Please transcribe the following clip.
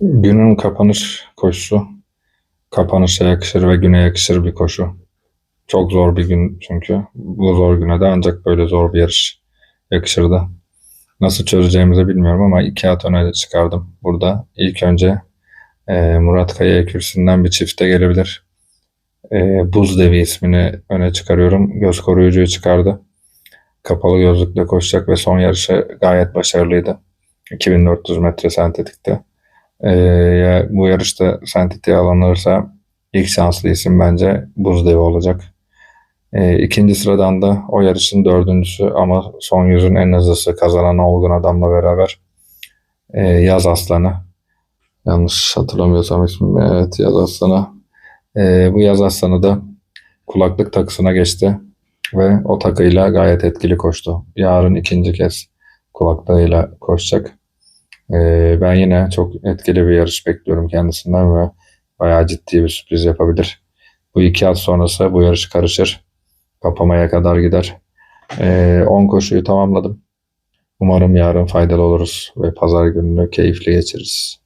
Günün kapanış koşusu. Kapanışa yakışır ve güne yakışır bir koşu. Çok zor bir gün çünkü. Bu zor güne de ancak böyle zor bir yarış yakışırdı. Nasıl çözeceğimizi bilmiyorum ama iki at öne çıkardım burada. İlk önce e, Murat Kaya kürsüsünden bir çifte gelebilir. E, Buz Devi ismini öne çıkarıyorum. Göz koruyucuyu çıkardı. Kapalı gözlükle koşacak ve son yarışı gayet başarılıydı. 2400 metre sentetikte. Ee, bu yarışta sentetiğe alınırsa ilk şanslı isim bence Buzdevi olacak. Ee, ikinci sıradan da o yarışın dördüncüsü ama son yüzün en hızlısı kazanan olgun adamla beraber ee, Yaz Aslanı. Yanlış hatırlamıyorsam ismi. Evet Yaz Aslanı. Ee, bu Yaz Aslanı da kulaklık takısına geçti ve o takıyla gayet etkili koştu. Yarın ikinci kez kulaklığıyla koşacak. Ee, ben yine çok etkili bir yarış bekliyorum kendisinden ve bayağı ciddi bir sürpriz yapabilir. Bu iki at sonrası bu yarış karışır. Kapamaya kadar gider. Ee, 10 koşuyu tamamladım. Umarım yarın faydalı oluruz ve pazar gününü keyifli geçiririz.